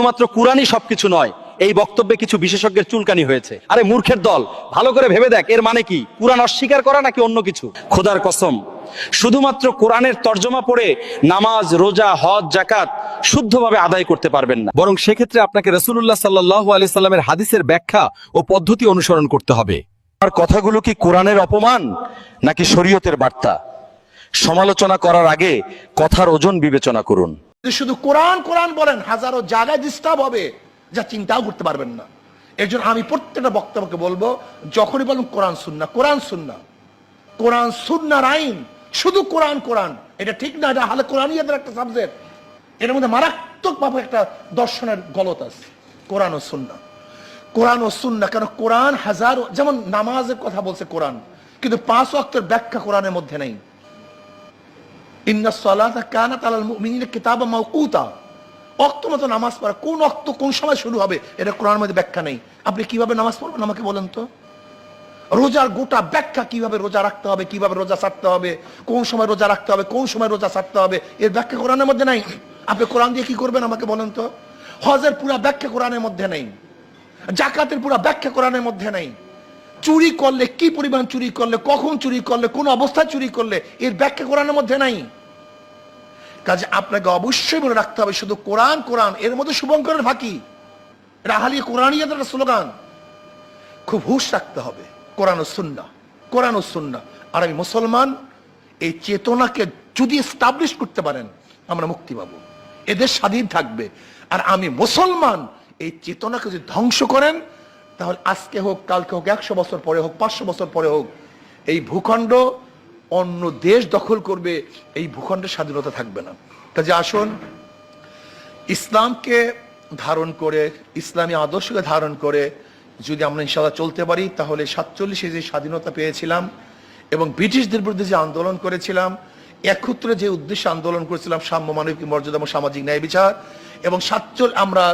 শুধুমাত্র কুরআনই সবকিছু নয়, এই বক্তব্যে কিছু বিশেষজ্ঞের চুলকানি হয়েছে। আরে মূর্খের দল, ভালো করে ভেবে দেখ, এর মানে কি? কুরআন অস্বীকার করা নাকি অন্য কিছু? খোদার কসম, শুধুমাত্র কোরআনের তর্জমা পড়ে নামাজ, রোজা, হজ জাকাত শুদ্ধভাবে আদায় করতে পারবেন না। বরং সেক্ষেত্রে আপনাকে রসুল্লাহ সাল্লাহ আলি সাল্লামের হাদিসের ব্যাখ্যা ও পদ্ধতি অনুসরণ করতে হবে। আর কথাগুলো কি কোরআনের অপমান, নাকি শরীয়তের বার্তা? সমালোচনা করার আগে কথার ওজন বিবেচনা করুন। যদি শুধু কোরআন কোরআন বলেন, হাজারো জায়গায় ডিস্টার্ব হবে, যা চিন্তাও করতে পারবেন না। এর জন্য আমি প্রত্যেকটা বক্তব্যকে বলব, যখনই বলুন কোরআন সুন্না কোরআন সুন্না কোরআন সুন্নার আইন, শুধু কোরআন কোরআন। এটা ঠিক না, এটা হালে কোরআনিয়াদের একটা সাবজেক্ট এর মধ্যে মারাত্মকভাবে একটা দর্শনের গলত আছে, কোরআন ও সুন্না কোরআন ও সুন্না কেন কোরআন হাজার, যেমন নামাজের কথা বলছে কোরআন, কিন্তু পাঁচ অক্টের ব্যাখ্যা কোরআনের মধ্যে নেই। ইন্না সালাতা কানাত আলাল মুমিনিনা কিতাবা মাওকুতা অক্ত মতো নামাজ পড়া, কোন অক্ত, কোন সময় শুরু হবে, এটা কোরআনের মধ্যে ব্যাখ্যা নেই। আপনি নামাজ পড়বেন আমাকে তো? রোজার গোটা ব্যাখ্যা রোজা রাখতে হবে রোজা হবে, কোন সময় রোজা রাখতে হবে, কোন সময় রোজা হবে, এর ব্যাখ্যা মধ্যে আপনি কোরআন দিয়ে করবেন আমাকে তো? হজের পুরা ব্যাখ্যা মধ্যে নেই। জাকাতের পুরা ব্যাখ্যা মধ্যে নেই। চুরি করলে, কি পরিমাণ চুরি করলে, কখন চুরি করলে, কোন অবস্থায় চুরি করলে, এর ব্যাখ্যা কোরআনের মধ্যে নাই। কাজে আপনাকে অবশ্যই মনে রাখতে হবে, শুধু কোরআন কোরআন, এর মধ্যে শুভঙ্করের ফাঁকি। এটা আহালি একটা স্লোগান। খুব হুশ রাখতে হবে, কোরআন সুন্না কোরআন সুন্না আর আমি মুসলমান, এই চেতনাকে যদি এস্টাবলিশ করতে পারেন, আমরা মুক্তি পাবো। এদের স্বাধীন থাকবে। আর আমি মুসলমান, এই চেতনাকে যদি ধ্বংস করেন, তাহলে আজকে হোক, কালকে হোক, একশো বছর পরে হোক, পাঁচশো বছর পরে হোক, এই ভূখণ্ড অন্য দেশ দখল করবে, এই ভূখণ্ডের স্বাধীনতা থাকবে না। কাজে আসুন, ইসলামকে ধারণ করে, ইসলামী আদর্শকে ধারণ করে যদি আমরা ইনশাল্লাহ চলতে পারি, তাহলে সাতচল্লিশে যে স্বাধীনতা পেয়েছিলাম এবং ব্রিটিশদের বিরুদ্ধে যে আন্দোলন করেছিলাম, একত্রে যে উদ্দেশ্যে আন্দোলন করেছিলাম, সাম্য মানবিক মর্যাদা এবং সামাজিক ন্যায় বিচার এবং সাতচল্লিশ, আমরা